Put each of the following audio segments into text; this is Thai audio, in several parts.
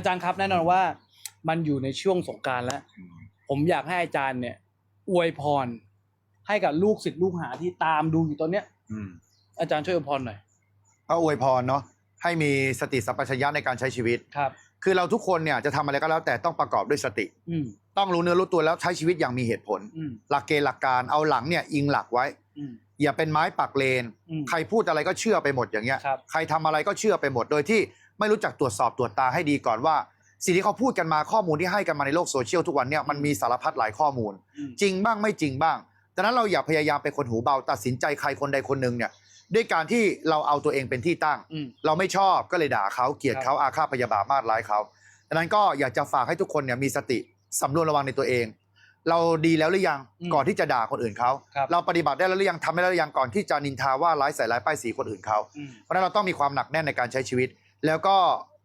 อาจารย์ครับแน่นอนว่ามันอยู่ในช่วงสงกรารแล้ว ผมอยากให้อาจารย์เนี่ย อวยพร ให้กับลูกศิษย์ลูกหาที่ตามดูอยู่ตอนเนี้ย อืมอาจารย์ช่วยอวยพรหน่อยก็อวยพรเนาะให้มีสติสัมปชัญญะในการใช้ชีวิต ครับ คือเราทุกคนเนี่ยจะทำอะไรก็แล้วแต่ต้องประกอบด้วยสติ อืมต้องรู้เนื้อรู้ตัวแล้วใช้ชีวิตอย่างมีเหตุผล อืมหลักเกณฑ์หลักการเอาหลังเนี่ยอิงหลักไว้ อืมอย่าเป็นไม้ปักเลน อืม ใครพูดอะไรก็เชื่อไปหมดอย่างเงี้ย ครับ ใครทำอะไรก็เชื่อไปหมดโดยที่ ไม่รู้จักตรวจสอบตรวจตาให้ดีก่อนว่า สิ่งที่เขาพูดกันมาข้อมูลที่ให้กันมาในโลกโซเชียลทุกวันเนี่ยมันมีสารพัดหลายข้อมูลอืมจริงบ้างไม่จริงบ้างดังนั้นเราอย่าพยายามเป็นคนหูเบาตัดสินใจใครคนใดคนหนึ่งเนี่ยด้วยการที่เราเอาตัวเองเป็นที่ตั้งอืมเราไม่ชอบก็เลยด่าเขาเกลียดเขาอาฆาตพยาบาทมาดร้ายเขาดังนั้นก็อยากจะฝากให้ทุกคนเนี่ยมีสติสำรวจระวังในตัวเอง เราดีแล้วหรือยังอืมก่อนที่จะด่าคนอื่นเขาครับเราปฏิบัติได้แล้วหรือยังทำได้แล้วหรือยังก่อนที่จะนินทาว่าร้ายใส่ร้ายป้ายสีคนอื่นเขาอืมเพราะฉะนั้นเราต้องมีความหนักแน่นในการใช้ชีวิต แล้วก็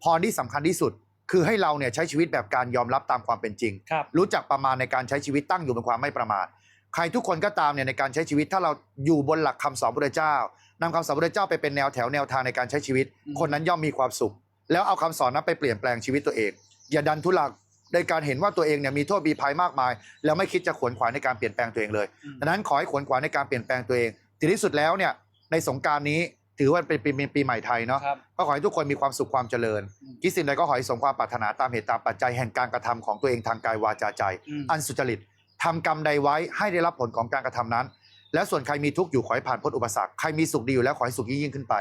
พรที่สำคัญที่สุด คือให้เราเนี่ยใช้ชีวิตแบบการยอมรับตามความเป็นจริงครับรู้จักประมาณในการใช้ชีวิตตั้งอยู่บนความไม่ประมาทใครทุกคนก็ตามเนี่ยในการใช้ชีวิตถ้าเราอยู่บนหลักคำสอนพระเจ้านำคำสอนพระเจ้าไปเป็นแนวแถวแนวทางในการใช้ชีวิตอืมคนนั้นย่อมมีความสุข แล้วเอาคำสอนนั้นไปเปลี่ยนแปลงชีวิตตัวเอง อย่าดันทุลักในการเห็นว่าตัวเองเนี่ยมีโทษมีภัยมากมาย แล้วไม่คิดจะขวนขวายในการเปลี่ยนแปลงตัวเองเลยอืมดังนั้นขอให้ขวนขวายในการเปลี่ยนแปลงตัวเองถึงที่สุดแล้วเนี่ยในสงกรารนี้ ถือว่าเป็นปีเป็นปีใหม่ไทยเนาะครับ ก็ขอให้ทุกคนมีความสุขความเจริญอืม คิดสิ่งใดก็ขอให้สมความปรารถนาตามเหตุตามปัจจัยแห่งการกระทำของตัวเองทางกายวาจาใจ อืม อันสุจริตทำกรรมใดไว้ให้ได้รับผลของการกระทำนั้น และส่วนใครมีทุกข์อยู่ขอให้ผ่านพ้นอุปสรรคใครมีสุขดีอยู่แล้วขอให้สุขยิ่งยิ่งขึ้นไป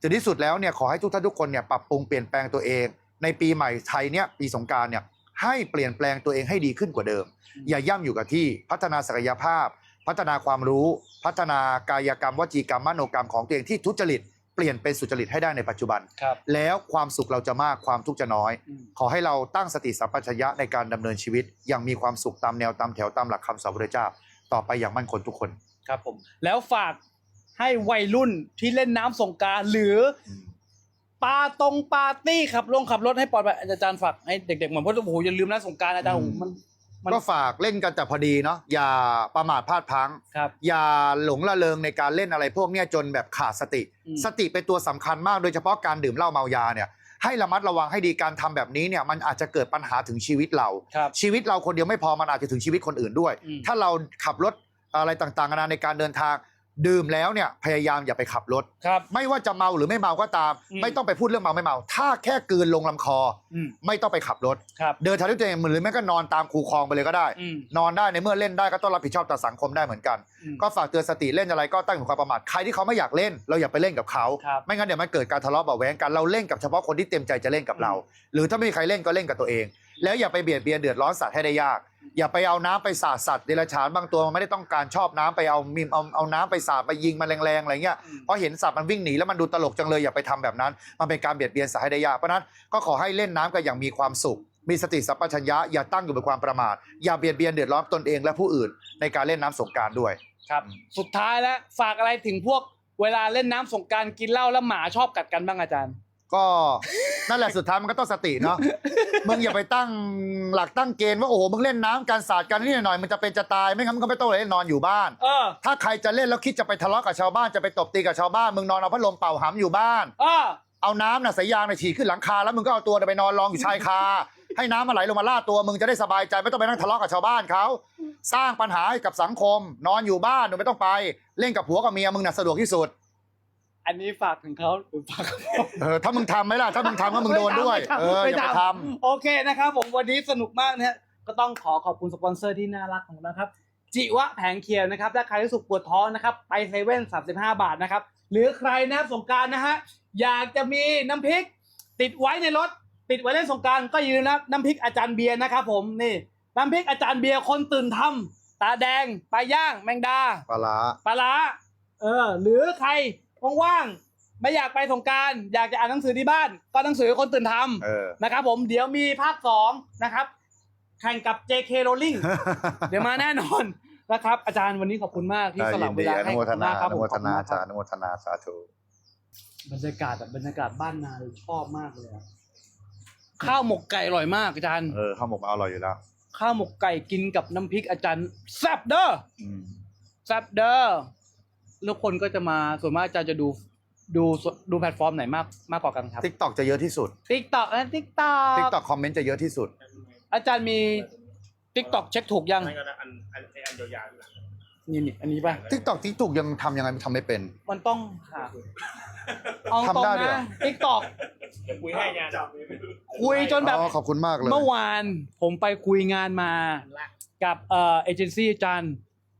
ถึงที่สุดแล้วเนี่ยขอให้ทุกท่านทุกคนเนี่ยปรับปรุงเปลี่ยนแปลงตัวเอง ในปีใหม่ไทยเนี่ยปีสงกรารเนี่ยให้เปลี่ยนแปลงตัวเองให้ดีขึ้นกว่าเดิม อืม อย่าย่ำอยู่กับที่พัฒนาศักยภาพ พัฒนาความรู้ พัฒนากายกรรมวจีกรรมมโนกรรมของตัวเองที่ทุจริตเปลี่ยนเป็นสุจริตให้ได้ในปัจจุบัน ครับ แล้วความสุขเราจะมากความทุกข์จะน้อย อืม ขอให้เราตั้งสติสัมปชัญญะในการดำเนินชีวิต อย่างมีความสุขตามแนวตามแถวตามหลักคำสอนพระเจ้า ต่อไปอย่างมั่นคงทุกคน ครับผม แล้วฝากให้วัยรุ่นที่เล่นน้ำสงกรารหรือปาตรงปาร์ตี้ขับลงขับรถให้ปลอดภัยอาจารย์ฝากให้เด็กๆเหมือนเพราะโอ้โหอย่าลืมนะสงกรารอาจารย์อืโอ้มโหมัน มัน ก็ฝากเล่นกันแต่พอดีเนาะอย่าประมาทพลาดพลั้งครับ อย่าหลงละเลงในการเล่นอะไรพวกเนี้ยจนแบบขาดสติ อืม สติเป็นตัวสำคัญมากโดยเฉพาะการดื่มเหล้าเมายาเนี่ยให้ระมัดระวังให้ดีการทำแบบนี้เนี่ยมันอาจจะเกิดปัญหาถึงชีวิตเรา ครับ ชีวิตเราคนเดียวไม่พอมันอาจจะถึงชีวิตคนอื่นด้วย อืม ถ้าเราขับรถอะไรต่างๆนานาในการเดินทาง ดื่มแล้วเนี่ยพยายามอย่าไปขับรถ ครับ ไม่ว่าจะเมาหรือไม่เมาก็ตาม อืมไม่ต้องไปพูดเรื่องเมาไม่เมา ถ้าแค่กลืนลงลำคออืมไม่ต้องไปขับรถ ครับ เดินทางด้วยตัวเองหรือแม้ก็นอนตามคูคลองไปเลยก็ได้ อืม นอนได้ในเมื่อเล่นได้ก็ต้องรับผิดชอบต่อสังคมได้เหมือนกัน อืมก็ฝากเตือนสติเล่นอะไรก็ตั้งอยู่ความประมาทใครที่เขาไม่อยากเล่น เราอย่าไปเล่นกับเขา ครับไม่งั้นเดี๋ยวมันเกิดการทะเลาะเบาะแว้งกันเราเล่นกับเฉพาะคนที่เต็มใจจะเล่นกับเรา หรือถ้าไม่มีใครเล่นก็เล่นกับตัวเอง แล้วอย่าไปเบียดเบียนเดือดร้อนสัตว์ให้ได้ยาก อย่าไปเอาน้ำไปสาดสัตว์เดรัจฉานบางตัวมันไม่ได้ต้องการชอบน้ำไปเอามีมเอาเอาน้ำไปสาดไปยิงมันแรงๆอะไรเงี้ยอืมเพราะเห็นสัตว์มันวิ่งหนีแล้วมันดูตลกจังเลยอย่าไปทำแบบนั้น มันเป็นการเบียดเบียนสัตว์ให้ได้ยากเพราะฉะนั้นก็ขอให้เล่นน้ำกันอย่างมีความสุข มีสติสัมปชัญญะอย่าตั้งอยู่บนความประมาทอย่าเบียดเบียนเดือดร้อนตนเองและผู้อื่น ในการเล่นน้ำสงกรารด้วยครับ สุดท้ายแล้วฝากอะไรถึงพวกเวลาเล่นน้ำสงกรารกินเหล้าแล้วหมาชอบกัดกันบ้างอาจารย์ ก็นั่นแหละสุดท้ายมันก็ต้องสติเนาะมึงอย่าไปตั้งหลักตั้งเกณฑ์ว่าโอ้โหมึงเล่นน้ำการสาดกันนี่หน่อยมันจะเป็นจะตายไม่งั้นมึงก็ไม่ต้องเลยนอนอยู่บ้าน เออถ้าใครจะเล่นแล้วคิดจะไปทะเลาะกับชาวบ้านจะไปตบตีกับชาวบ้านมึงนอนเอาพัดลมเป่าหำอยู่บ้าน เออเอาน้ำน่ะสายยางน่ะฉีดขึ้นหลังคาแล้วมึงก็เอาตัวน่ะไปนอนรองอยู่ชายคา ให้น้ำมาไหลลงมาลาดตัวมึงจะได้สบายใจไม่ต้องไปนั่งทะเลาะกับชาวบ้านเขาสร้างปัญหาให้กับสังคม นอนอยู่บ้านหนูไม่ต้องไป เล่นกับผัวกับเมียมึงน่ะสะดวกที่สุด อันนี้ฝากถึงเขาหรือฝากกับผมเออถ้ามึงทำไหมล่ะ ถ้ามึงทำก็มึงโดนด้วยไม่ทำเออไม่อย่าไปทำทำโอเคนะครับผมวันนี้สนุกมากนะฮะก็ต้องขอขอบคุณสปอนเซอร์ที่น่ารักของเราครับ จิวะแผงเคียวนะครับ ถ้าใครรู้สึกปวดท้องนะครับ ไปเซเว่นสามสิบห้าบาทนะครับ หรือใครนะครับสงกรารนะฮะ อยากจะมีน้ำพริก ติดไว้ในรถ ติดไว้เล่นสงกรารก็อย่าลืมนะน้ำพริกอาจารย์เบียร์นะครับผมนี่น้ำพริกอาจารย์เบียร์คนตื่นทำตาแดงปลาย่างแมงดา ปลาร้า ปลาร้าเออ หรือใคร ว่างๆไม่อยากไปสงกรารอยากจะอ่านหนังสือที่บ้าน ก็หนังสือคนตื่นทำเออนะครับ ผมเดี๋ยวมีภาคสองนะครับ แข่งกับ JK Rowling เดี๋ยวมาแน่นอนนะครับ อาจารย์วันนี้ขอบคุณมากที่ได้สยิละนเวดีลาอให้นุโมขอบทคุณนามากครับอนุโมทนาขอบคุณมกคจารับ อนุโมทนาสาธุ บรรยากาศแบบบรรยากาศบ้านนาเลยชอบมากเลยอะข้าวหมกไก่อร่อยมากอาจารย์ เออข้าวหมกมันอร่อยอยู่แล้ว ข้าวหมกไก่กินกับน้ำพริกอาจารย์แซ่บเด้ออืม แซ่บเด้อ แล้วคนก็จะมาส่วนมากอาจารย์จะดูดูสดูแพลตฟอร์มไหนมากมากกว่ากันครับทิกตอกจะเยอะที่สุดติ๊กต็อกนะติ๊กต็อทิกกตอกคอมเมนต์จะเยอะที่สุด อาจารย์มีติ๊กต็อกเช็คถูกยังนั่นก็ได้อันอันไอ้อันยาวๆนี่แหละนี่นี่อันนี้ป่ะทิกตอกทิกถูกยังทำยังไงทำไม่เป็น มันต้องหาเอาตรงทำได้ด้วยเหรนะอติ๊กต็อกเดี๋ยวคุยให้งานคุยจนแบบอ๋อขอบคุณมากเลย เมื่อวานผมไปคุยงานมา กับเอ่อเอเจนซี่อาจารย์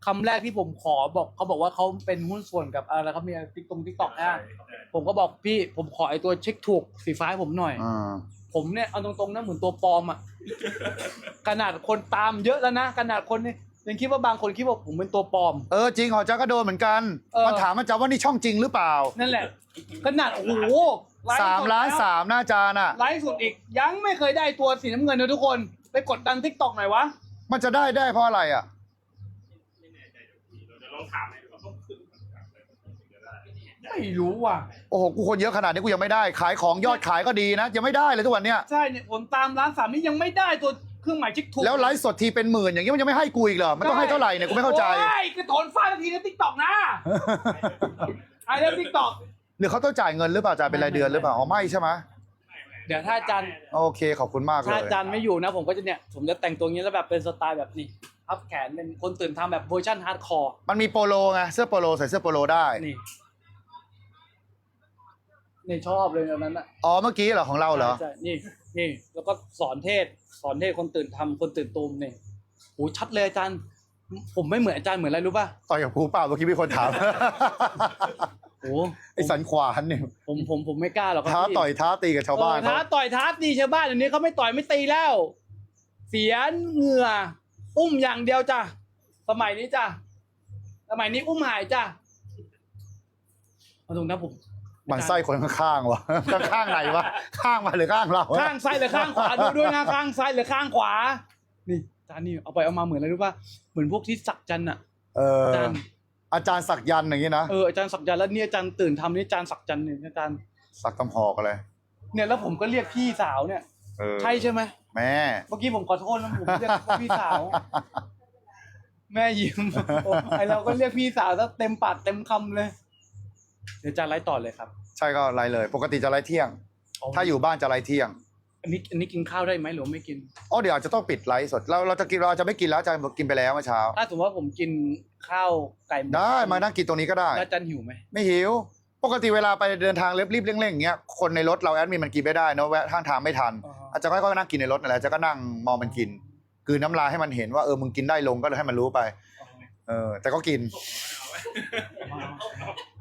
คำแรกที่ผมขอบอกเขาบอกว่าเขาเป็นหุ้นส่วนกับอะไรเขามีติ๊กตรงติ๊กต็อกนะผมก็บอกพี่ผมขอไอตัวเช็คถูกสีฟ้าให้ผมหน่อย อ่า ผมเนี่ยเอาตรงๆนะเหมือนตัวปลอมอะ ขนาดคนตามเยอะแล้วนะขนาดคนนี่ยังคิดว่าบางคนคิดว่าผมเป็นตัวปลอม เออจริงหอจ้าก็โดนเหมือนกันเออ มันถามมันจะว่านี่ช่องจริงหรือเปล่านั่นแหละ ขนาดโอ้โหไลฟ์สามดล้านแล้วสามหน้าจานอะ ไลฟ์สุดอีกยังไม่เคยได้ตัวสีน้ำเงินเลยทุกคน ไปกดดันทิกตอกหน่อยวะ มันจะได้ได้เพราะอะไรอะเดี๋ยว ลองถามให้ดูว่าต้องขึ้นไม่รู้ว่ะ โอ้โหกูคนเยอะขนาดนี้กูยังไม่ได้ ขายของยอดขายก็ดีนะ ยังไม่ได้เลยทุกวันเนี้ยใช่เนี่ยผมตามร้านสามนี่ยังไม่ได้ตัวเครื่องหมายเช็คถูกแล้วไลฟ์สดทีเป็นหมื่นอย่างนี้มันยังไม่ให้กูอีกเหรอมันต้องให้เท่าไหร่เนี่ยกูไม่เข้าใจโอ้ยคือโถนฟาดทีในทิกตอกนะไอ้เรื่องทิกตอกหรือเขาต้องจ่ายเงินหรือเปล่าจ่ายเป็นรายเดือนหรือเปล่าอ๋อไม่ใช่ไหมเดี๋ยวถ้าอาจารย์โอเคขอบคุณมากเลถ้ายอาจารย์ไม่อยู่นะ ผมก็จะเนี่ยผมจะแต่งตัวอย่างนี้แล้วแบบเป็นสไตล์แบบนี้ พับแขนเป็นคนตื่นทำแบบเวอร์ชันฮาร์ดคอร์มันมีโปโลไงเสื้อโปโลใส่เสื้อโปโลได้นี่นี่ชอบเลยอันนั้นอะอ๋อเมื่อกี้เหรอของเราเหรอใช่นี่นี่แล้วก็สอนเทศสอนเทศคนตื่นทำคนตื่นตูมนี่โหชัดเลยอาจารย์ ผมไม่เหมือนอาจารย์เหมือนอะไรรู้ป่ะต่อยกับครูเปล่าเมื่อกี้มีคนถามโอ้ไอสันขวานเนี่ยผมผมผมไม่กล้าหรอกครับท้าพี่ต่อยท้าตีกับชาวบ้านเออเขาท้าต่อยท้าตีชาวบ้านเดี๋ยวนี้เขาไม่ต่อยไม่ตีแล้ว เสียเหงื่อ อุ้มอย่างเดียวจ้ะสมัยนี้จ้ะสมัยนี้อุ้มหายจ้ะเอาตรงนะผมมันไส้คนข้างๆวะข้างๆไหนวะข้างมาหรือข้างเราข้างซ้ายหรือข้างขวาดูด้วยนะข้างซ้ายหรือข้างขวา นี่จานนี่เอาไปเอามาเหมือนอะไรรู้ป่ะเหมือนพวกที่สักจันทร์อะเอออาจารย์อาจารย์สักยันต์อย่างนี้นะเอออาจารย์สักจันทร์แล้วนี่อาจารย์ตื่นทำนี่อาจารย์สักจันทร์เนี่ยอาจารย์สักกำหอกอะไรเนี่ยแล้วผมก็เรียกพี่สาวเนี่ย เออใช่ใช่ไหมแม่ เมื่อกี้ผมขอโทษนะผมเรียกพี่สาว แม่ยิ้มโอ้ไอเราก็เรียกพี่สาวซะเต็มปากเต็มคำเลย เดี๋ยวอาจารย์ไลฟ์ต่อเลยครับใช่ก็ไลฟ์เลย ปกติจะไลฟ์เที่ยง ถ้าอยู่บ้านจะไลฟ์เที่ยงอันนี้อันนี้กินข้าวได้ไหมหรือว่าไม่กิน อ๋อเดี๋ยวอาจจะต้องปิดไลฟ์สดเราเราจะกินเราจะไม่กินแล้วอาจารย์กินไปแล้วเมื่อเช้า ถ้าสมมติว่าผมกินข้าวไก่หมูได้มานั่งกินตรงนี้ก็ได้ แล้วอาจารย์หิวไหมไม่หิว ปกติเวลาไปเดินทางเล็บรีบเร่งๆอย่างเงี้ยคนในรถเราแอดมินมันกินไม่ได้เนอะแวะข้างทางไม่ทันอ๋ออาจจะค่อยๆนั่งกินในรถนั่นแหละอาจจะก็นั่งมองมันกินกลืนน้ำลายให้มันเห็นว่าเออมึงกินได้ลงก็เลยให้มันรู้ไป เออ แต่ก็กิน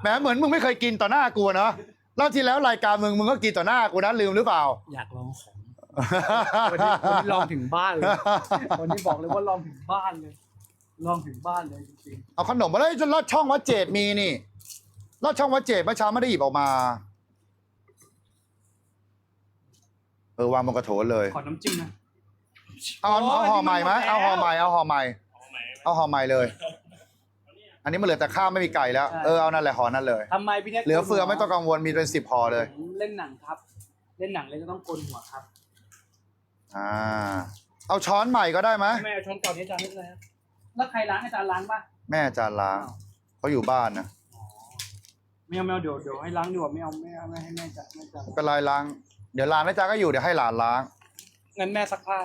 แหมเหมือนมึงไม่เคยกินต่อหน้ากูเนาะรอบที่แล้วรายการมึงมึงก็กินต่อหน้ากูนะลืมหรือเปล่า อยากลองของวันนี้วันนี้ลองถึงบ้านเลยวันนี้บอกเลยว่าลองถึงบ้านเลย ลองถึงบ้านเลยจริงเอาขนมมาเลยจนลอดช่องวัดเจดมีนี่ ลอดช่องวัดเจดเมื่อเช้าไม่ได้หยิบออกมา เออวางบนกระโถนเลยๆขอน้ำจิ้มนะเอาเอาเอาห่อใหม่ไหมเอาห่อใหม่เอาห่อใหม่เอาไหนเอาห่อใหม่เลย อันนี้มันเหลือแต่ข้าวไม่มีไก่แล้ว เออเอานั่นแหละห่อนั่นเลย ทำไมพี่เนี่ยเหลือเฟือไม่ต้องกังวลมีเป็นสิบห่อเลย ผมเล่นหนังครับ เล่นหนังเลยก็ต้องโกนหัวครับอ่า เอาช้อนใหม่ก็ได้ไหมแม่เอาช้อนก่อนนี้อาจารย์นิดเลยครับแล้วใครล้างอาจารย์ล้างป่ะแม่จานล้างเขาอยู่บ้านนะ ไม่เอาไม่เอาเดี๋ยวเดี๋ยวให้ล้างดีกว่าไม่เอาไม่เอาไม่ให้แม่จัดแม่จัดไม่เป็นไรล้าง เดี๋ยวหลานแม่จ้าก็อยู่เดี๋ยวให้หลานล้าง งั้นแม่ซักผ้า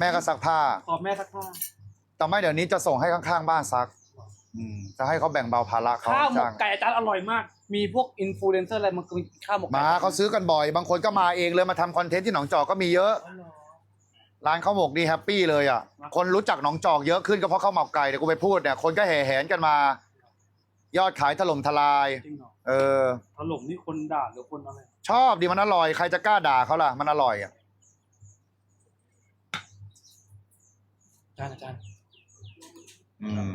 แม่ก็ซักผ้า ขอแม่ซักผ้าแต่ไม่เดี๋ยวนี้จะส่งให้ข้างๆบ้านซัก อืมจะให้เขาแบ่งเบาภาระเขาข้าวหมจ้ากงไก่อาจารย์อร่อยมาก มีพวกอินฟลูเอนเซอร์อะไรมากินข้าวหมกไก่มาเขาซื้อกันบ่อย บางคนก็มาเองเลยมาทำคอนเทนต์ที่หนองจอกก็มีเยอะ อ๋อเหรอร้านข้าวหมกนี่แฮปปี้เลยอะครับคนรู้จักหนองจอกเยอะขึ้นก็เพราะข้าวหมกไก่เดี๋ยวกูไปพูดเนี่ยคนก็แห่แหนกันมา ยอดขายถล่มทลาย จริงเหรอเออ ถล่มนี่คนด่าหรือคนอะไรชอบดีมันอร่อย ใครจะกล้าด่าเขาล่ะ มันอร่อยอะอาจารย์อาจารย์อืม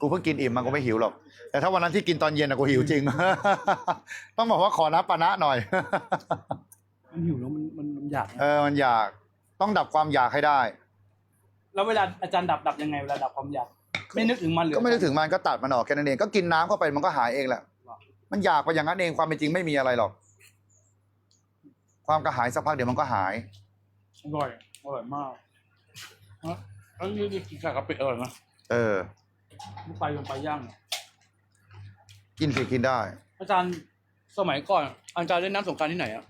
กูเพิ่งกินอิ่มมันก็ไม่หิวหรอก แต่ถ้าวันนั้นที่กินตอนเย็นอะกูหิวจริง ต้องบอกว่าขอน้ำปานะหน่อย มันหิวแล้วมันมันมันอยากนะเออ มันอยาก ต้องดับความอยากให้ได้ แล้วเวลาอาจารย์ดับดับยังไงเวลาดับความอยาก ไม่นึกถึงมันเหรือก็ไม่ได้ถึงมันก็ตัดมันออกแค่นั้นเองก็กินน้ำเข้าไปมันก็หายเองแหละ มันอยากไปอย่างนั้นเองความเป็นจริงไม่มีอะไรหรอก ความกระหายสักพักเดี๋ยวมันก็หาย อร่อย อร่อยมากแล้วนี่นี่กินกับกะปิอร่อยนะเออ ลูกไปลงไปย่างเนี่ยกินสิกินได้ อาจารย์สมัยก่อน อาจารย์เล่นน้ำสงกรารที่ไหนอะ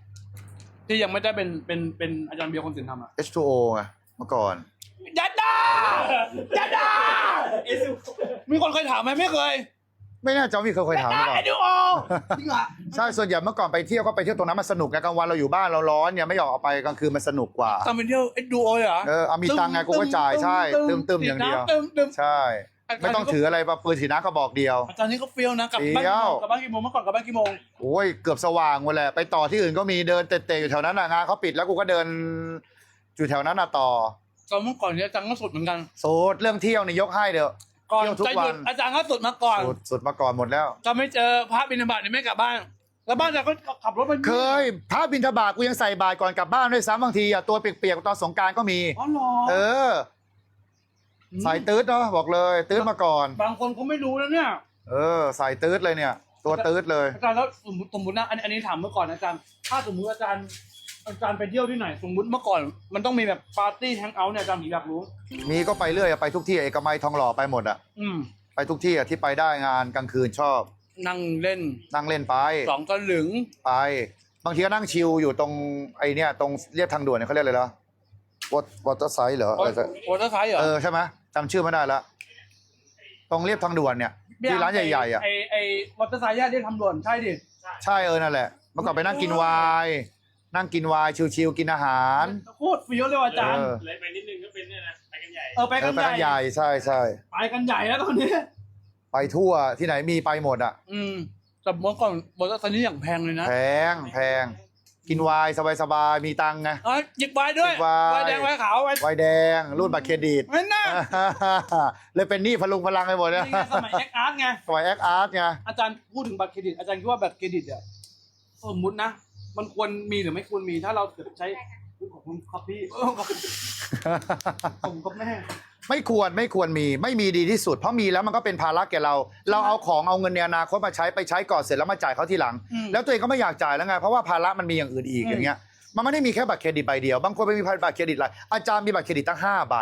ที่ยังไม่ได้เป็นเป็นเป็นอาจารย์เบียร์คนสินทำอะ H2O ไงเมื่อก่อนยั ดดายัดดาเอซูมีคนเคยถามไหมไม่เคยไม่แน่ใจว่าพี่เคยเคยถามหรือเปล่า ไอ้ดูโอจริงเหรอใช่ส่วนใหญ่เมื่อก่อนไปเที่ยวก็ไปเที่ยวตรงนั้นมันสนุกไงกลางวันเราอยู่บ้านเราร้อนเนี่ยไม่อยากออกไปกลางคืนมันสนุกกว่าตอนไปเที่ยวไอ้ดูโอเหรอเออเอามีตังค์ไงกูก็จ่ายใช่ตึมๆอย่างเดียวตึมตึมใช่ ไม่ต้องถืออะไรมาปืนสีน้ำก็บอกเดียว อาจารย์นี่ก็เฟี้ยวนะกลับบ้านเฟี้ยวกลับบ้านกี่โมงเมื่อก่อนกลับบ้านกี่โมงโอ้ยเกือบสว่างหมดแหละไปต่อที่อื่นก็มีเดินเตะๆอยู่แถวนั้นน่ะงานเขาปิดแล้วกูก็เดินอยู่แถวนั้นน่ะต่อ ตอนเมื่อก่อนเนี่ยอาจารย์ก็สุดเหมือนกันโซดเรื่องเที่ยวนี่ยกให้เด้อก่อนเที่ยวทุกจะหวัยุนดอาจารย์ก็สุดมาก่อนสุดสุดมาก่อนหมดแล้ว จะไม่เจอพระบิณฑบาตเนี่ยไม่กลับบ้าน แล้วบ้านอาจารย์ก็ขับรถไปเคยพระบินทบาทกูยังใส่บาตรก่อนกลับบ้านด้วยซ้ำบางทีอะตัวเปียกๆตอนสงกรารก็มี อ๋อเหรอเออใส่ตืดเนาะบอกเลยตืดมาก่อน บางคนเขาไม่รู้แล้วเนี่ย เออ ใส่ตืดเลยเนี่ย ตัวตืดเลย อาจารย์แล้วสมมติสมมตินะอันอันนี้ถามเมื่อก่อนนะอาจารย์ ถ้าสมมติอาจารย์ อาจารย์ไปเที่ยวที่ไหนสมมติเมื่อก่อน มันต้องมีแบบปาร์ตี้แฮงเอาท์เนี่ยอาจารย์ผมอยากรู้ มีก็ไปเรื่อยอะไปทุกที่เอกมัยทองหล่อไปหมดอะอืม ไปทุกที่อะที่ไปได้งานกลางคืนชอบ นั่งเล่นนั่งเล่นไปสองตะหลึง ไป บางทีก็นั่งชิลอยู่ตรงไอเนี่ยตรงเรียบทางด่วนเนี่ยเขาเรียกอะไรแล้ววอตวอเตอร์ไซด์เหรออะไรสักวอเตอร์ไซด์เหรอเออใช่ไหมจำชื่อไม่ได้ละตรงเรียบทางด่วนเนี่ยที่ร้านใหญ่ๆอะไอไอวอเตอร์ไซด์ย่านเรียกทำด่วนใช่ดิ ใช่เออนั่นแหละเมื่อก่อนไปนั่งกินไวน์ นั่งกินไวน์ชิลๆกินอาหารโคตรเฟี้ยวเลยว่ะอาจารย์เออเลยไปนิดนึงก็เป็นเนี่ยนะไปกันใหญ่เออไปเอกัอนไปใหกันใหญ่ ญ่ใช่ใช่ไปกันใหญ่แล้วตอนนี้ ไปทั่วที่ไหนมีไปหมดอะ อืมแต่เมื่อก่อนวอเตอร์ไซด์นี่อย่างแพงเลยนะแพงแพงกินไวน์สบายๆมีตังค์ไง เอ้ยหยิบไว้ด้วยหยิบไวน์ไวน์แดงไวน์ขาวไวน์ไวน์แดงรุ่นบัตรเครดิต ไม่น่าเลยเป็นหนี้พลุงพลังไปหมดเนี่ยนี่ไงสมัยแอคอาร์ตไง สมัยแอคอาร์ตไงอาจารย์พูดถึงบัตรเครดิตอาจารย์คิดว่าบัตรเครดิตอะสมมุตินะ มันควรมีหรือไม่ควรมีถ้าเราเกิดใช้ขอบคุณครับพี่เออขอบคุณขอบคุณครับแม่ไม่ควรไม่ควรมีไม่มีดีที่สุด เพราะมีแล้วมันก็เป็นภาระแก่เรา เราเอาของเอาเงินในอนาคตมาใช้ไปใช้ก่อนเสร็จแล้วมาจ่ายเขาทีหลังอืมแล้วตัวเองก็ไม่อยากจ่ายแล้วไงเพราะว่าภาระมันมีอย่างอื่นอีกอืมอย่างเงี้ยมันไม่ได้มีแค่บัตรเครดิตใบเดียว บางคนไปมีบัตรเครดิตหลายอาจารย์มีบัตรเครดิตตั้งห้าใบ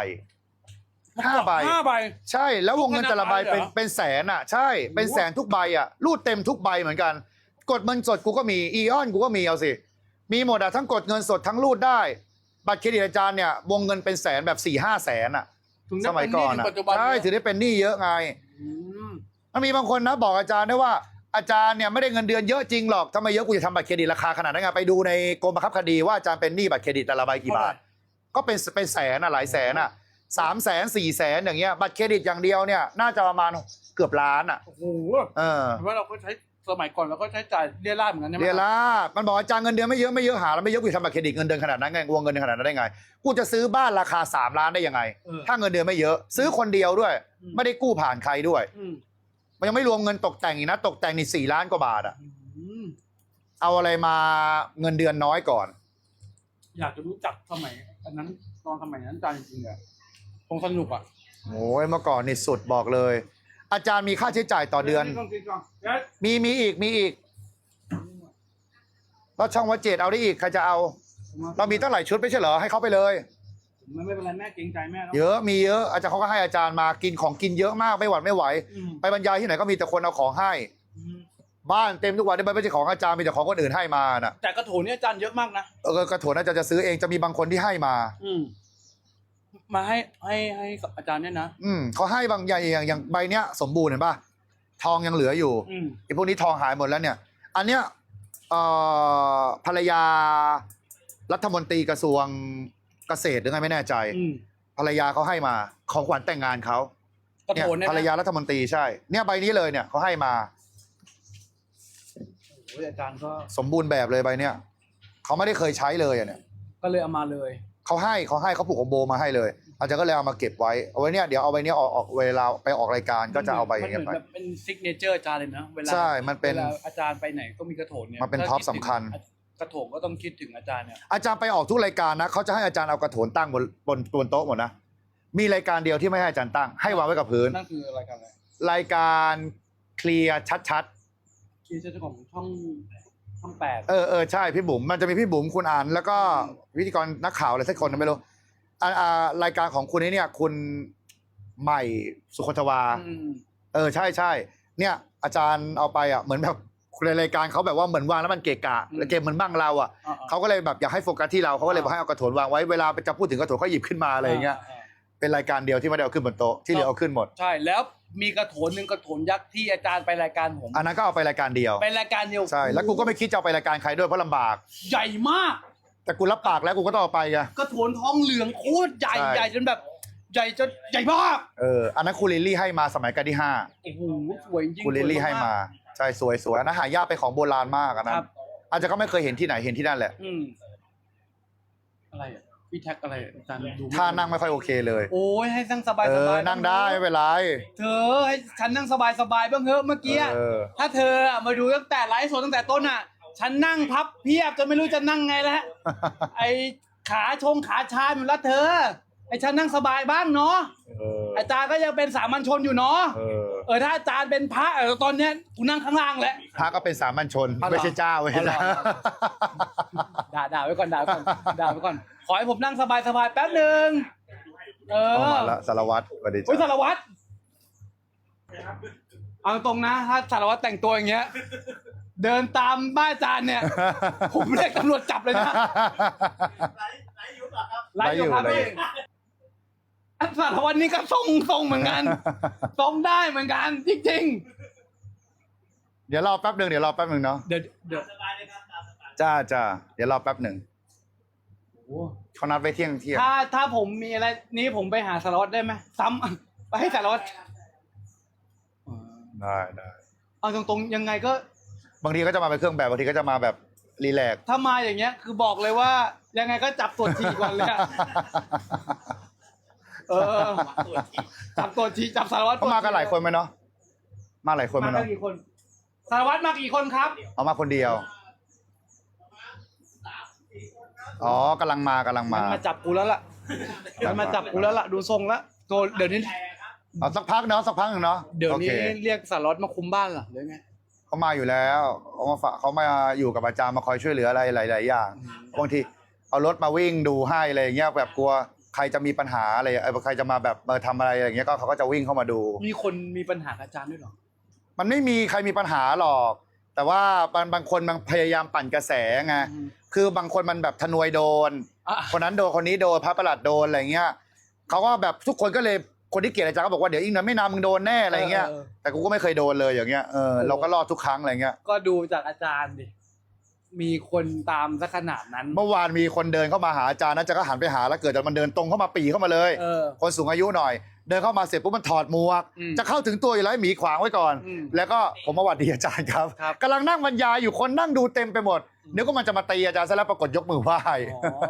ห้าใบห้าใบ ใช่ แล้ววงเงินแต่ละใบเป็นธนาคารเหรอเป็นแสนอะ ใช่ เป็นแสนทุกใบอะ รูดเต็มทุกใบเหมือนกัน กดเงินสดกูก็มีอีออนกูก็มีเอาสิ มีหมดอะทั้งกดเงินสดทั้งรูดได้ บัตรเครดิตอาจารย์เนี่ยวงเงินเป็นแสนแบบสี่ห้าแสนอะถึงสได้มัยเป็นหก่นี้อนถึอะงปัจจุบันใช่ถือได้เป็นหนี้เยอะไง อืมมันมีบางคนนะบอกอาจารย์ได้ว่าอาจารย์เนี่ยไม่ได้เงินเดือนเยอะจริงหรอกทำไมเยอะกูจะทำบัตรเครดิตราคาขนาดนั้นไงไปดูในกรมบังคับคดีว่าอาจารย์เป็นหนี้บัตรเครดิตแต่ละใบกี่บาท ก็เป็นเป็นแสนอะหลายแสนอะสามแสนสี่แสนอย่างเงี้ยบัตรเครดิตอย่างเดียวเนี่ยน่าจะประมาณเกือบล้านอะโอ้โหเออเห็นว่าเราก็ใช้ สมัยก่อนเราก็ใช้จ่ายเรียราดเหมือนกันใช่ไหมเรียลาบมันบอกอาจารย์เงินเดือนไม่เยอะไม่เยอะหาแล้วไม่เยอะกูจะทำบัตรเครดิตเงินเดือนขนาดนั้นไงวงเงินเดือนขนาดนั้นได้ไง กูจะซื้อบ้านราคาสามล้านได้ยังไง เออ ถ้าเงินเดือนไม่เยอะ ซื้อคนเดียวด้วย อืม ไม่ได้กู้ผ่านใครด้วย อืมมันยังไม่รวมเงินตกแต่งอีกนะ ตกแต่งนี่สี่ล้านกว่าบาทอะอืมเอาอะไรมาเงินเดือนน้อยก่อน อยากจะรู้จักสมัยอันนั้นตอนสมัยนั้นอาจารย์จริงๆอะคงสนุกอะโอ้ยเมื่อก่อนนี่สุดบอกเลย อาจารย์มีค่าใช้จ่ายต่อเดือนต้องคิดก่อนเดี๋ยวมีมีอีกมีอีกแล้วช่องวัดเจดเอาได้อีกใครจะเอา เรามีตั้งหลายชุดไม่ใช่เหรอให้เขาไปเลยไม่ไม่เป็นไรแม่เกรงใจแม่แล้วเยอะมีเยอะอาจารย์เขาก็ให้อาจารย์มากินของกินเยอะมากไม่หวัดไม่ไหวอืมไปบรรยายที่ไหนก็มีแต่คนเอาของให้อืมบ้านเต็มทุกวันไม่ใช่ของอาจารย์มีแต่ของคนอื่นให้มาน่ะแต่กระโถนนี่อาจารย์เยอะมากนะเออกระโถนอาจารย์จะซื้อเองจะมีบางคนที่ให้มา อื มมาให้ให้ให้กับอาจารย์เนี่ยนะ อืมเขาให้บางอย่างอย่างอย่างใบเนี้ยสมบูรณ์เห็นป่ะทองยังเหลืออยู่อืม ไอ้พวกนี้ทองหายหมดแล้วเนี่ย อันเนี้ยเอ่อภรรยารัฐมนตรีกระทรวงเกษตรหรือไงไม่แน่ใจ อืมภรรยาเขาให้มาของขวัญแต่งงานเขากระเนี่ยโถนเนี่ยภรรนะยารัฐมนตรีใช่ เนี่ยใบนี้เลยเนี่ยเขาให้มา โอ้ยอาจารย์ก็สมบูรณ์แบบเลยใบเนี้ยเขาไม่ได้เคยใช้เลยอะเนี่ย ก็เลยเอามาเลย เขาให้เขาให้เขาผูกกับโบมาให้เลย อาจารย์ก็เลยเอามาเก็บไว้เอาไว้เนี่ยเดี๋ยวเอาใบเนี้ยออกออกเวลาไปออกรายการก็จะเอาใบมันเนี้เหยมือนไปแบบเป็นซิกเนเจอร์อาจารย์เลยนะเวลาใช่มันเป็นวลาอาจารย์ไปไหนก็มีกระโถนเนี่ยมันเป็นถ้าท็อปดถึงสำคัญ กระโถนก็ต้องคิดถึงอาจารย์เนี่ยอาจารย์ไปออกทุกรายการนะเขาจะให้อาจารย์เอากระโถนตั้งบนบนบนโต๊ะหมดนะมีรายการเดียวที่ไม่ให้อาจารย์ตั้ง ให้วางไว้กับพื้น นั่นคืออะไรกันเลยรายการเคลียร์ชัดคิดเจ้าของช่อง ช่องแปดๆเออเออใช่พี่บุ๋มมันจะมีพี่บุ๋มคุณอ่าน แล้วก็พิธีกรนักข่าวอะไรสักคนนะไม่รู้อ่าอ่ารายการของคุณนี่เนี่ย คุณใหม่สุคนทวาอืมเออใช่ใช่เนี่ย อาจารย์เอาไปอะเหมือนแบบในรายการเขาแบบว่าเหมือนวางแล้วมันเกะกะอืม แล้วเกมเหมือนบ้างเราอะอ่าๆเขาก็เลยแบบอยากให้โฟกัสที่เราเขาก็เลยบอกให้เอากระโถนวางไว้เวลาจะพูดถึงกระโถนเขาหยิบขึ้นมาอะไรอย่างเงี้ย เป็นรายการเดียวที่ไม่ได้เอาขึ้นบนโต๊ะที่เหลือเอาขึ้นหมด ใช่แล้วมีกระโถนหนึ่งกระโถนยักษ์ที่อาจารย์ไปรายการผมอันนั้นก็เอาไปรายการเดียวไปรายการเดียวใช่แล้วกูก็ไม่คิดจะเอาไปรายการใครด้วยเพราะลำบาก ใหญ่มาก แต่กูรับปากแล้วกูก็ต้องเอาไปไง กระโถนทองเหลืองโคตรใหญ่ใช่ ใหญ่จนแบบ ใหญ่จนใหญ่มากเอออันนั้นครูลิลลี่ให้มาสมัยการที่ห้าโอ้โหสวยจริงครูลิลลี่สวยให้มาใช่สวยสวยอันนั้นหายากเป็นของโบราณมากอันนั้คนรับอาจจะก็ไม่เคยเห็นที่ไหนเห็นที่นั่นแหละ อืมอะไรอะ พี่แท็กอะไรอะอาจารย์ดูท่านั่งไม่ค่อยโอเคเลยโอ้ยให้นั่งสบายเอสอบายนั่งได้ไม่เป็นไรเธอให้ฉันนั่งสบายสบายบ้างเถอะเมื่อกี้อะเออถ้าเธออะมาดูตั้งแต่ไลฟ์สดตั้งแต่ต้นอะ ฉันนั่งพับเพียบจนไม่รู้จะนั่งไงแล้วไอขาชงขาชาอยู่แล้วเธอไอฉันนั่งสบายบ้างเนาะเอออาจารย์ก็ยังเป็นสามัญชนอยู่เนาะเออเออถ้าอาจารย์เป็นพระเออตอนเนี้ยกูนั่งข้างล่างแล้วพระก็เป็นสามัญชน อ๋อเหรอ ไม่ใช่เจ้าไม่ใช่อ๋อเหรอเจ้าด่าด่าไว้ก่อนด่าไว้ก่อนด่าไว้ก่อนข อให้ผมนั่งสบายสบายแป๊บหนึ่งเอเอาอมาละสารวัตรสวัสดีโอ้ยจ้าสารวัตรเอาตรงนะถ้าสารวัตรแต่งตัวอย่างเงี้ย เดินตามบ้านอาจารย์เนี่ย ผมเรียกตำรวจจับเลยนะไลฟ์ไลฟ์อยู่เหรอครับ ไล่อยู่ครับไล่อยู่ พี่สารวัตรนี่ก็ทรงทรงเหมือนกันทรงได้เหมือนกันจริงเดี๋ยวรอแป๊บหนึ่งเดี๋ยวรอแป๊บหนึ่งเนาะๆเดี๋ยวเดี๋ยว สบายเลยครับตามสบาย จ้าจ้าเดี๋ยวรอแป๊บหนึ่ง โอ้ เขานัดไว้เที่ยงเที่ยงถ้าถ้าผมมีอะไรนี้ผมไปหาสารวัตรได้ไหมซ้ำไปให้สารวัตรได้ได้เอาตรงๆยังไงก็ บางทีก็จะมาเป็นเครื่องแบบบางทีก็จะมาแบบรีแลกซ์ถ้ามาอย่างเงี้ย คือบอกเลยว่า ยังไงก็จับตรวจฉี่ก่อนเลยอะเออตรวจที่จับตรวจฉี่จับสารวัตรเขามากันหลายคนไหมเนาะมาหลายคนไหมมากัเนาะนกี่คนสารวัตรมากี่คนครับ เอามาคนเดียว อ๋อกำลังมากำลังมัมานมาจับกูแล้วล่ะมันมาจับกูแล้วล่ะดูทรงแล้วตัวเดี๋ยวนี้เอาสักพักเนาะสักพักหนึ่งเนาะเดี๋ยวโอนี้เคเรียกสารวัตรมาคุมบ้านเหรอหรือไงเขามาอยู่แล้วเขามาฝากเขามาอยู่กับอาจารย์มาคอยช่วยเหลืออะไรหลาย ๆ อย่างบางทีเอารถมาวิ่งดูให้อะไรอย่างเงี้ยแบบกลัวใครจะมีปัญหาอะไรเออใครจะมาแบบมาทำอะไรอย่างเงี้ยก็เขาก็จะวิ่งเข้ามาดู มีคนมีปัญหากับอาจารย์ด้วยเหรอมันไม่มีใครมีปัญหาหรอก แต่ว่าบางบางคนมันพยายามปั่นกระแสไงอืม คือบางคนมันแบบทนวยโดน อะ คนนั้นโดนคนนี้โดนพระประหลัดโดนอะไรเงี้ยเขาก็แบบทุกคนก็เลยคนที่เกลียดอาจารย์ก็บอกว่าเดี๋ยวอีกหน่อยไม่นานมึงโดนแน่อะไรเงี้ยเออ แต่กูก็ไม่เคยโดนเลยอย่างเงี้ยเออเราก็รอดทุกครั้งอะไรเงี้ยก็ดูจากอาจารย์ดิ มีคนตามซะขนาดนั้น เมื่อวานมีคนเดินเข้ามาหาอาจารย์นะอาจารย์ก็หันไปหาแล้วเกิดแต่มันเดินตรงเข้ามาปีเข้ามาเลย เออ คนสูงอายุหน่อย เดินเข้ามาเสร็จปุ๊บมันถอดหมวก อืมจะเข้าถึงตัวอยู่แล้วให้หมีขวางไว้ก่อน อืมแล้วก็ผมมาหวัดดีอาจารย์ครับครับ กำลังนั่งบรรยายอยู่คนนั่งดูเต็มไปหมดเดี๋ยวก็มันจะมาตีอาจารย์ซะแล้วปรากฏยกมือไหว้อ๋อ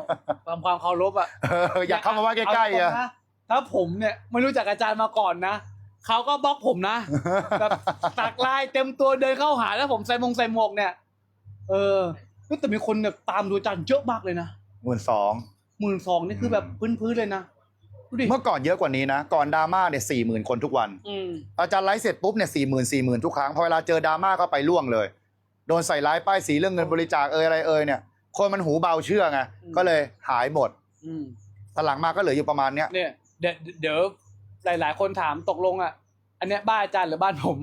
ตามความเคารพอะเอออยากเข้ามาไหว้ใกล้ๆเาอะตรงๆนถ้าผมเนี่ยไม่รู้จักอาจารย์มาก่อนนะเขาก็บล็อกผมนะแบบสักลายเต็มตัวเดินเข้าหาแล้วผมใส่มงใส่หมวกเนี่ย เออเฮ้ยแต่มีคนแบบตามดูอาจารย์เยอะมากเลยนะหมื่นสองหมื่นสองนี่คือแบบพื้นๆเลยนะ ดูดิเมื่อก่อนเยอะกว่านี้นะ ก่อนดราม่าเนี่ยสี่หมื่นคนทุกวัน อืมอาจารย์ไลฟ์เสร็จปุ๊บเนี่ยสี่หมื่นสี่หมื่นทุกครั้ง พอเวลาเจอดราม่าก็ไปล่วงเลย โดนใส่ร้ายป้ายสีเรื่องเงินบริจาคเอ่ยอะไรเอ่ยเนี่ย คนมันหูเบาเชื่อไง ก็เลยหายหมดอืมตอนหลังมาก็เหลืออยู่ประมาณเนี้ย เนี่ยเดี๋ยวเดี๋ยวหลาย ๆ คนถามตกลงอะ อันเนี้ยบ้านอาจารย์หรือบ้านผม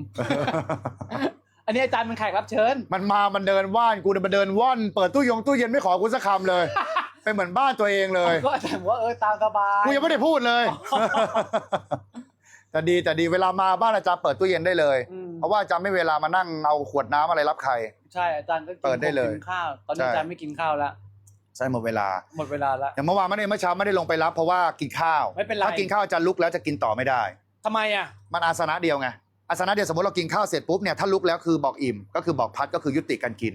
อันนี้อาจารย์เป็นแขกรับเชิญ มันมา มันเดินว่าน กูเนี่ยมันเดินว่อน เปิดตู้ยงตู้เย็นไม่ขอกูสักคำเลย เป็นเหมือนบ้านตัวเองเลย ก็อาจารย์บอกว่าเออตามสบายกูยังไม่ได้พูดเลย แต่ดีแต่ดีเวลามาบ้านอาจารย์เปิดตู้เย็นได้เลย อืมเพราะว่าอาจารย์ไม่เวลามานั่งเอาขวดน้ำอะไรรับใคร ใช่อาจารย์ก็กินเปิดได้เลยกินข้าวตอนนี้ใช่ อาจารย์ไม่กินข้าวแล้วใช่หมดเวลา หมดเวลาแล้วอย่างเมื่อวานไม่ได้เมื่อเช้าไม่ได้ลงไปรับเพราะว่ากินข้าวไม่เป็นไร ถ้ากินข้าวอาจารย์ลุกแล้วจะกินต่อไม่ได้ ทำไมอะ มันอาสนะเดียวไงอาสนะเดียวสมมติเรากินข้าวเสร็จปุ๊บเนี่ยถ้าลุกแล้วคือบอกอิ่มก็คือบอกพัดก็คือยุติการกิน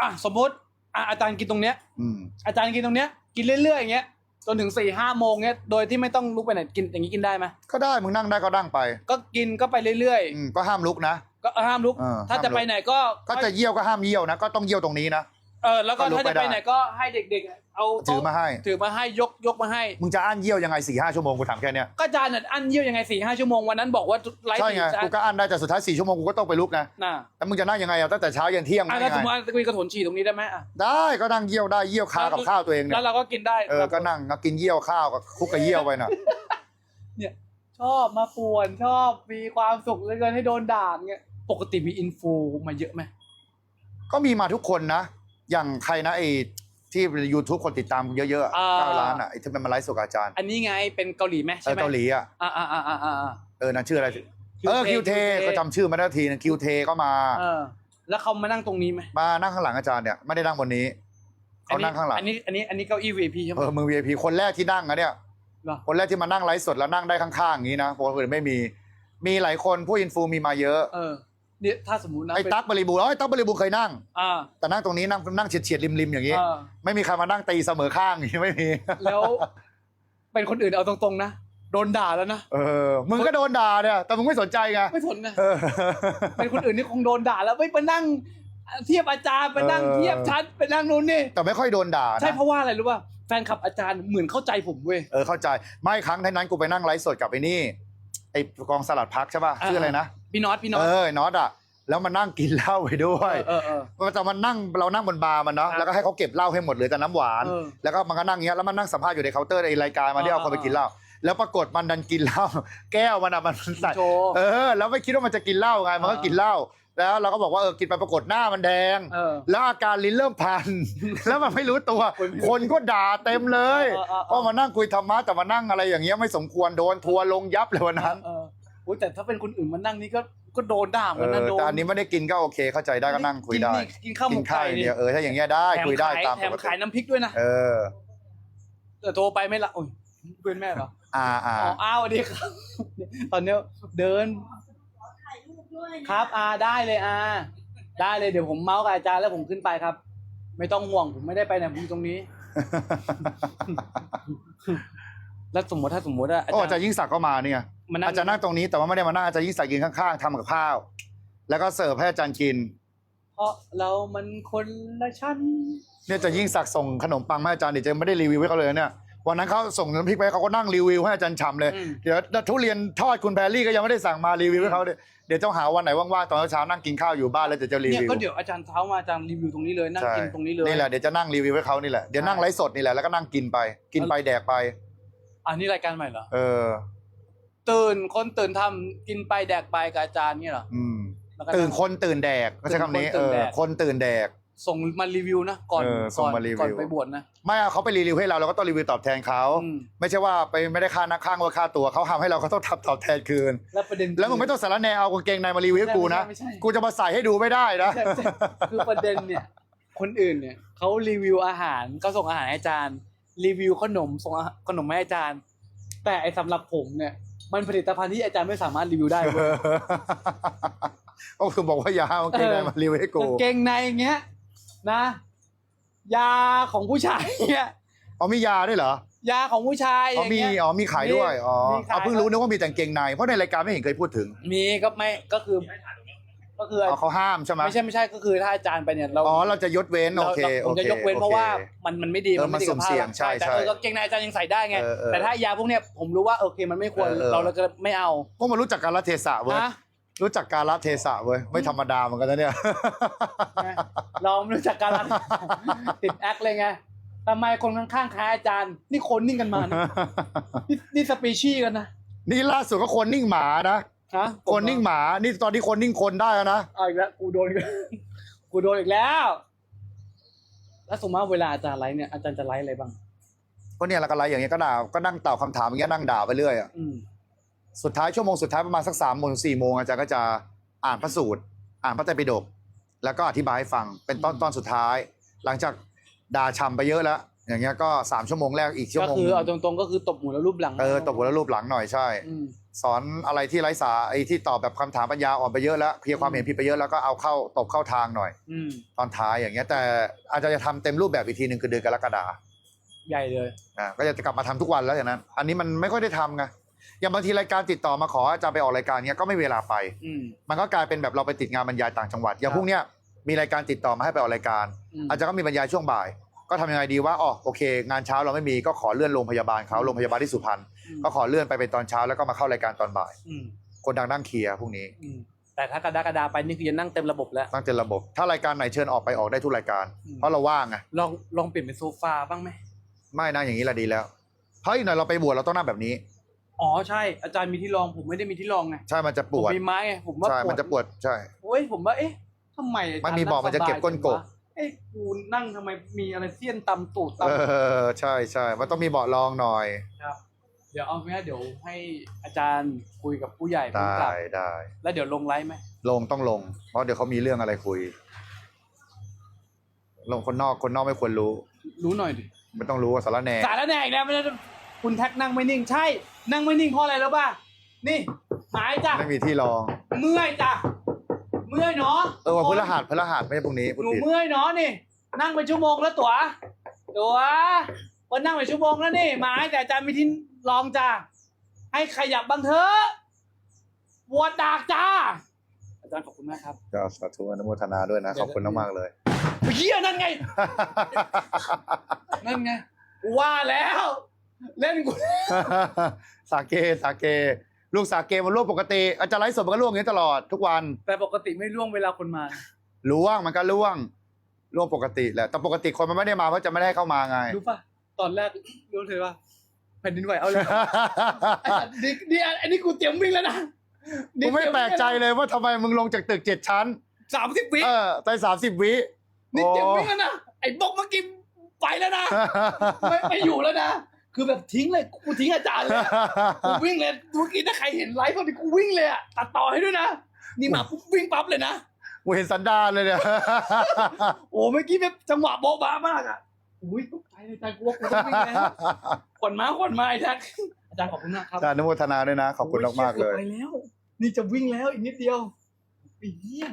อะสมมติ อะอาจารย์กินตรงเนี้ย อืม อาจารย์กินตรงเนี้ยกินเรื่อยๆอย่างเงี้ยจนถึงสี่ห้าโมงเงี้ยโดยที่ไม่ต้องลุกไปไหนกินอย่างนี้กินได้ไหมก็ได้มึงนั่งได้ก็นั่งไปก็กินก็ไปเรื่อยอืมก็ห้ามลุกนะ ๆ ก็ห้ามลุก เออถ้าห้ามลุจะก ไปไหนก็ ก็จะเยี่ยวก็ห้ามเยี่ยวนะ ก็ต้องเยี่ยวตรงนี้นะ เออแล้วก็ก็ลุกถ้าจะไปไม่ได้ไหนก็ให้เด็กๆ เอาถือมาให้ ถือมาให้ยกยกมาให้ มึงจะอั้นเยี่ยวยังไงสี่ห้าชั่วโมงกูถามแค่เนี้ยก็อาจารย์น่ะอันเยี่ยวยังไงสี่ห้าชั่วโมงวันนั้นบอกว่าไลฟ์ใช่สี่ไงจานกูก็อั้นได้แต่สุดท้ายสี่ชั่วโมงกูก็ต้องไปลุกนะน่ะแล้วมึงจะนั่งยังไงอะตั้งแต่เช้ายันเที่ยงอะได้แล้วยังสมมไงติว่ามีกระถนฉี่ตรงนี้ได้ไหมอะได้ก็นั่งเยี่ยวได้เยี่ยวคากับข้าวตัวเองเนี่แล้ยวเราก็กินได้เออก็นั่งก็กินเยี่ยวข้าวกับคลุกกับเยี่ยวไปน่ะชอบมาป่วนชอบมีความสุขเหลยเกินให้โดนด่าเงี้ยปกติมีอินฟูมาเยอะไหมก็มีมาทุกคนนะ อย่างใครนะไอ้ที่ YouTube คนติดตามเยอะๆอะอ่า เก้าล้านอะไอ้ที่มันมาไลฟ์สดกับอาจารย์อันนี้ไงเป็นเกาหลีไหมเอใช่อไหมเกาหลีอะอ่าอ่าอ่าอ่าอ่า เออนั่นชื่ออะไร เออ คิวเท ก็จำชื่อมาได้ทีนึงคิวเทก็มา เออ แล้วเขามานั่งตรงนี้ไหมมานั่งข้างหลังอาจารย์เนี่ยไม่ได้นั่งบนนี้เขานั่งข้างหลังอันนี้อันนี้อันนี้เก้าอี้ VIP ใช่ไหมเออมือ VIP คนแรกที่นั่งอะเนี่ย เหรอคนแรกที่มานั่งไลฟ์สดแล้วนั่งได้ข้างๆอย่างนี้นะคนอื่นไม่มี มีหลายคนผู้อินฟูมีมาเยอะ เออ เนี่ยถ้าสมมตินะไอ้เป็นตั๊กบริบูรณ์เอ้ยตั๊กบริบูรณ์เคยนั่ง อ่า แต่นั่งตรงนี้นั่งนั่งเฉียดเฉียดริมริมๆอย่างนี้เออไม่มีใครมานั่งตีเสมอข้างอย่างนี้ไม่มี แล้ว เป็นคนอื่นเอาตรงๆนะโดนด่าแล้วนะเออ มึงก็โดนด่าเนี่ย แต่มึงไม่สนใจไงไม่สนนะเออ เป็นคนอื่นนี่คงโดนด่าแล้วไม่ไปนั่งเทียบอาจารย์ไปนั่งเออ เทียบชั้นไปนั่งนู้นนี่แต่ไม่ค่อยโดนด่านะ ใช่เพราะว่าอะไรรู้ป่ะแฟนคลับอาจารย์เหมือนเข้าใจผมเว้ย เออเข้าใจ ไม่ครั้งนั้นกูไปนั่งไลฟ์สดกับไอ้นี่ไอ้กองสลัดพักใช่ป่ะอ่า ชื่ออะไรนะ พี่น็อตพี่น็อเอตอไอ้น็อตอะแล้วมานั่งกินเหล้าไปด้วยเออเออเออแต่มันนั่งเรานั่งบนบาร์มันเนาะครับแล้วก็ให้เขาเก็บเหล้าให้หมดเหลือแต่น้ำหวาน เออแล้วก็มันก็นั่งอย่างเงี้ยแล้วมันนั่งสัมภาษณ์อยู่ในเคาน์เตอร์ในรายการมาที่เอาคนไปกินเหล้าแล้วปรากฏมันดันกินเหล้า แก้วมันอะมันใส่โชว์ เออแล้วไม่คิดว่ามันจะกินเหล้าไงมันก็อ่ากิกินเหล้าแล้วเราก็บอกว่าเออกินไปปรากฏหน้ามันแดง เออ แล้วอาการลิ้นเริ่มพัน แล้วมันไม่รู้ตัวคนไม่รู้คนก็ด่าเต็มเลยเออเออเออ เพราะมานั่งคุยธรรมะแต่มานั่งอะไรอย่างเงี้ยไม่สมควรโดนทัวร์ลงยับเลยวันนั้น เออ โอ้ยแต่ถ้าเป็นคนอื่นมานั่งนี่ก็ก็โดนด่าเหมืเออนกันอนะโดน แต่อันนี้ไม่ได้กินก็โอเค เข้าใจได้ก็นั่งคุยได้กินนี่กินข้าวหมกิกนข้าไก่วอย่างนี่เดียวเออถ้าอย่างเงี้ยได้แถมคุยได้ขายตามแถปมกติขายน้ำพริกด้วยนะเออ แต่โทรไปไม่ละโอ้ยเพื่อนแม่เหรออ่าอ่าอ๋ออ้าวสวัสดีครับตอนเนี้ยเดิน ถ่ายรูปด้วยครับอาได้เลยอาได้เลยเดี๋ยวผมเมาส์กับอาจารย์แล้วผมขึ้นไปครับ ไม่ต้องห่วงผมไม่ได้ไปไหนผมอยู่ตรงนี้ แล้วสมมติถ้าสมมติว่าอาโอ้จารอาจารย์ย์ยิ่งศักดิ์ก็มาเนี่ย มานั่งอาจารย์นั่งตรงนี้แต่ว่าไม่ได้มานั่งอาจารย์ยิ่งศักดิ์ยืนข้างๆทำกับข้าว แล้วก็เสิร์ฟให้อาจารย์กิน เพราะเรามันคนละชั้นเนี่ยอาจะยิ่งศักดิ์ส่งขนมปังมาให้อาจารย์เดี๋ยวจะไม่ได้รีวิวให้เขาเลยเนี่ยวันนั้นเขาส่งน้ำพริกไปให้เขาก็นั่งรีวิวให้อาจารย์ฉ่ำเลยอืมเดี๋ยวทุเรียนทอดคุณแพรรี่ก็ยังไม่ได้สั่งมารีวิวให้เขาเลยเดี๋ยวเจ้าหาวันไหนว่างๆตอนเช้าๆนั่งกินข้าวอยู่บ้านแล้วเดี๋ยวจะรีเนี่ยวิวก็เดี๋ยวอาจารย์เท้ามาอาจารย์รีวิวตรงนี้เลยนั่งใช่กินตรงนี้เลยนี่แหละเดี๋ยวจะนั่งรีวิวให้เขานี่แหละเดี๋ยวนั่งไลฟ์สดนี่แหละแล้วก็นั่งกินไป กินไปแดกไป อันนี้รายการใหม่เหรอเออ ตื่นคนตื่นทำกินไปแดกไปกับอาจารย์เนี่ยเหรออืม แล้วก็ ตื่นคนตื่นแดกก็ใช้คำนี้ตื่เอนคนตื่นอแดก คนตื่นแดก ส่งมารีวิวนะก่อนเออส่ก่งอนมารีวิว ก่อนไปบวชนะไม่เอาเขาไปรีวิวให้เราเราก็ต้องรีวิวตอบแทนเขาอืมไม่ใช่ว่าไปไม่ได้ค่านักข้างว่าค่าตัวเขาทำให้เราก็ต้องทำตอบแทนคืน แล้วประเด็นแล้วมึงไม่ต้องสารแนเอากางเกงในมารีวิวให้กูนะไม่ใช่กูจะมาใส่ให้ดูไม่ได้นะ ไม่ใช่ไม่ใช่คือประเด็นเนี่ย คนอื่นเนี่ยเขารีวิวอาหารก็ส่งอาหารให้อาจารย์ รีวิวขนมส่งอาหารขนมให้อาจารย์ แต่ไอสำหรับผมเนี่ย มันผลิตภัณฑ์ที่อาจารย์ไม่สามารถรีวิวได้เว้ยก็คือบอกว่าอย่าเอากางเกงในมารีวิวให้กูกางเกงในอย่างเงี้ย นะ ยาของผู้ชายเนี่ยเอามียาด้วยเหรอ ยาของผู้ชายออ๋อย่างมีเงี้ยอ๋อมีขายด้วยอ๋อมีขายเอาเพิ่งรู้นึกว่ามีแต่กางเกงใน เพราะในรายการไม่เห็นเคยพูดถึง มีก็ไม่ก็คือ ก็คืออ๋อเขาห้ามใช่ไหมไม่ใช่ไม่ใช่ก็คือถ้าอาจารย์ไปเนี่ยเราอ๋อเราจะยดเว้นโอเคเราโอผมเคจะยกเว้นโอคเพราะว่ามันมันไม่ดีเออไม่ดีกับมันสุ่มเสี่ยงภาพใช่แต่ใช่เออกางเกงในอาจารย์ยังใส่ได้ไงเออเออแต่ถ้ายาพวกเนี้ยผมรู้ว่าโอเคมันไม่ควรเออเออเราเราจะไม่เอาพวกมันรู้จักการละเทศะเว้ยนะรู้จักการละเทศะเว้ยไม่ธรรมดาเหมือนกันนะเนี่ยนะเราไม่รู้จักการรันติดแอคเลยไงทำไมคนข้างๆคล้ายอาจารย์ นี่คนนิ่งกันมานะนี่นี่สปีชีส์กันนะนี่ล่าสุดก็คนนิ่งหมานะ ฮะคนนิ่งหมา นี่ตอนนี้คนนิ่งคนได้แล้วนะเอาอีกแล้วกูโดนอีกแล้วกูโดนอีกแล้ว แล้วสมมติว่าเวลาอาจารย์ไลฟ์เนี่ยอาจารย์จะไลฟ์อะไรบ้าง ก็เนี่ยละกันไรอย่างเงี้ยก็ด่าก็นั่งตอบคำถามอย่างเงี้ยนั่งด่าไปเรื่อยอะอืม สุดท้ายชั่วโมงสุดท้ายประมาณสักสามโมงถึงสี่โมงอาจารย์ก็จะอ่านพระสูตร อ่านพระไตรปิฎกแล้วก็อธิบายให้ฟังเป็นตอนตอนสุดท้าย หลังจากด่าชำไปเยอะแล้ว อย่างเงี้ยก็สามชั่วโมงแรกอีกชั่วก็โมงคือเอาตรงๆก็คือตบหัวแล้วรูปหลังเออตบหัวแล้วรูปหลังหน่อยใช่ อืม สอนอะไรที่ไร้สาไอ้ที่ตอบแบบคำถามปัญญาอ่อนไปเยอะแล้วเคลียร์ความเห็นผิดไปเยอะแล้วก็เอาเข้าตบเข้าทางหน่อยอืมตอนท้ายอย่างเงี้ย แต่อาจจะจะทำเต็มรูปแบบอีกทีหนึ่งคือเดือนกรกฎาใหญ่เลยอ่าก็จะกลับมาทำทุกวันแล้วอย่างนั้น อันนี้มันไม่ค่อยได้ทำไงอย่างบางทีรายการติดต่อมาขออาจารย์ไปออกรายการเนี้ยก็ไม่มีเวลาไปอืมมันก็กลายเป็นแบบเราไปติดงานบรรยายต่างจังหวัดอย่างพวกเนี้ยมีรายการติดต่อมาให้ไปออกรายการมอาจารย์ก็มีบรรยายช่วงบ่าย ก็ทำยังไงดีว่าอ๋อโอเค งานเช้าเราไม่มีก็ขอเลื่อนโรงพยาบาลเขาโรงพยาบาลที่สุพรรณอืมก็ขอเลื่อนไปเป็นตอนเช้าแล้วก็มาเข้ารายการตอนบ่าย อืมคนดังนั่งเคลียร์พวกนี้อืมแต่ถ้ากระดากระดาไปนี่คือจะนั่งเต็มระบบแล้ว ตั้งเป็นระบบ ถ้ารายการไหนเชิญออกไปออกได้ทุกรายการ อืม เพราะเราว่างไงลองลองเปลี่ยนเป็นโซฟาบ้างไหมไม่นะอย่างนี้ละดีแล้วเพราะอีกหน่อยเราไปบวชเราต้องนั่งแบบนี้ อ๋อใช่อาจารย์มีที่รองผมไม่ได้มีที่รองไงใช่มันจะปผมวดมีไม้ไงผมว่าใช่ปวดมันจะปวดใช่ โอ้ยผมว่าเอ๊ะทำไมาจารย์มันมีบอกมันจะเก็บก้นกบงสบายจังวะเอ้ยกูนั่งทำไมมีอะไรเสี้ยนตำตูดตำเออใช่ใช่มันต้องมีเบาะรองหน่อย ครับเดี๋ยวเอาไหมเดี๋ยวให้อาจารย์คุยกับผู้ใหญ่ผู้ได้กลับได้แล้วเดี๋ยวลงไลฟ์ไหมลงต้องลง เพราะเดี๋ยวเขามีเรื่องอะไรคุย ลงคนนอกคนนอกไม่ควรรู้ รู้หน่อยดิ ไม่ต้องรู้ว่าสารแหน่สารแหน่อีกแล้วไม่ได้คุณแท็กนั่งไม่นิ่งใช่ นั่งไม่นิ่งเพราะอะไรแล้วป่ะนี่หายจ้ะไม่มีที่รองเมื่อยจ้ะเมื่อยเนาะเออวันพฤหัสพฤหัสไม่ใช่พรุ่งนี้พูดหนูผิดเมื่อยเนาะนี่ นั่งไปชั่วโมงแล้วตัว ตัววันนั่งไปชั่วโมงแล้วนี่หมายแต่อาจารย์มีที่รองจ้ะให้ขยับบ้างเถอะปวดดากจ้า อาจารย์ขอบคุณมากครับก็สาธุอนุโมทนาด้วยนะ ขอบคุณมากๆเลย เฮียนั่นไง นั่นไงกูว่าแล้ว เล่นกู สาเกสาเก ลูกสาเกมันร่วงปกติอาจารย์ไลฟ์สดมันก็ร่วงอย่างนี้ตลอดทุกวัน แต่ปกติไม่ร่วงเวลาคนมา ร่วงมันก็ร่วงร่วงปกติแหละแต่ปกติคนมันไม่ได้มาเพราะจะไม่ได้เข้ามาไง รู้ป่ะ ตอนแรกรู้เลยว่าแผ่นดินไหวเอาเลยไอ้สัตว์นี่นี่อันนี้กูเตรียมวิ่งแล้วนะกูไม่แปลกใจเลยว่าทำไมมึงลงจากตึกเจ็ดชั้นสามสิบวิเออไปสามสิบวินี่เตรียมวิ่งแล้วนะไอ้บอกเมื่อกี้ไปแล้วนะไม่ไม่อยู่แล้วนะ คือแบบทิ้งเลยกูทิ้งอาจารย์เลยอะกูวิ่งเลยเมื่อกี้ถ้าใครเห็นไลฟ์ตอนนี้กูวิ่งเลยอะตัดต่อให้ด้วยนะนี่มาปุ๊บวิ่งปั๊บเลยนะกูเห็นสันดานเลยเนี่ย โอ้เมื่อกี้แบบจังหวะโบ๊ะบ้ามากอะอุ้ยตกใจเลยอาจารย์กูว่ากูต้องวิ่งแล้วขวัญมาขวัญมาไอ้แท็กอาจารย์ขอบคุณมากครับอาจารย์อนุโมทนาด้วยนะ ขอบคุณมากๆเลย โอ้หี้กือบไปแล้ว นี่จะวิ่งแล้วอีกนิดเดียวไอ้เหี้ย